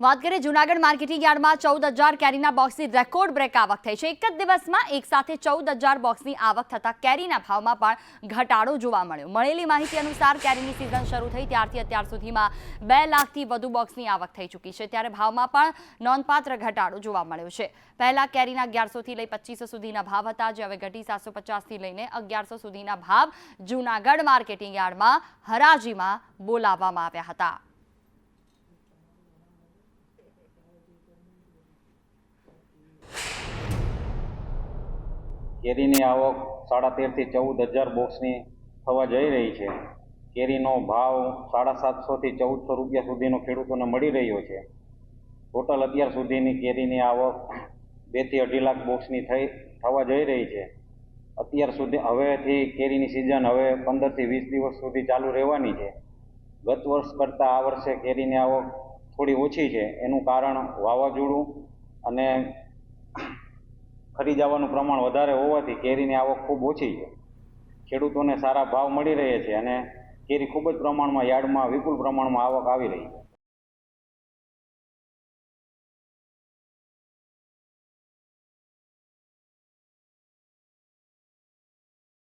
વાત કરીએ જૂનાગઢ માર્કેટિંગ યાર્ડમાં ચૌદ હજાર કેરીના બોક્સની રેકોર્ડ બ્રેક આવક થઈ છે. એક જ દિવસમાં એક સાથે ચૌદ હજાર બોક્સની આવક થતાં કેરીના ભાવમાં પણ ઘટાડો જોવા મળ્યો. મળેલી માહિતી અનુસાર કેરીની સિઝન શરૂ થઈ ત્યારથી અત્યાર સુધીમાં બે લાખથી વધુ બોક્સની આવક થઈ ચૂકી છે. ત્યારે ભાવમાં પણ નોંધપાત્ર ઘટાડો જોવા મળ્યો છે. પહેલા કેરીના અગિયારસોથી લઈ પચીસો સુધીના ભાવ હતા. જે હવે ઘટી સાતસો પચાસથી લઈને અગિયારસો સુધીના ભાવ જૂનાગઢ માર્કેટિંગ યાર્ડમાં હરાજીમાં બોલાવવામાં આવ્યા હતા. કેરીની આવક સાડા તેરથી ચૌદ હજાર બોક્સની થવા જઈ રહી છે. કેરીનો ભાવ સાડા સાતસોથી ચૌદસો રૂપિયા સુધીનો ખેડૂતોને મળી રહ્યો છે. ટોટલ અત્યાર સુધીની કેરીની આવક બેથી અઢી લાખ બોક્સની થઈ, થવા જઈ રહી છે. અત્યાર સુધી હવેથી કેરીની સિઝન હવે પંદરથી વીસ દિવસ સુધી ચાલુ રહેવાની છે. ગત વર્ષ કરતાં આ વર્ષે કેરીની આવક થોડી ઓછી છે. એનું કારણ વાવાઝોડું અને ખરી જવાનું પ્રમાણ વધારે હોવાથી કેરીની આવક ખૂબ ઓછી છે. ખેડૂતોને સારા ભાવ મળી રહે છે અને કેરી ખૂબ જ પ્રમાણમાં યાર્ડમાં વિપુલ પ્રમાણમાં આવક આવી રહી છે.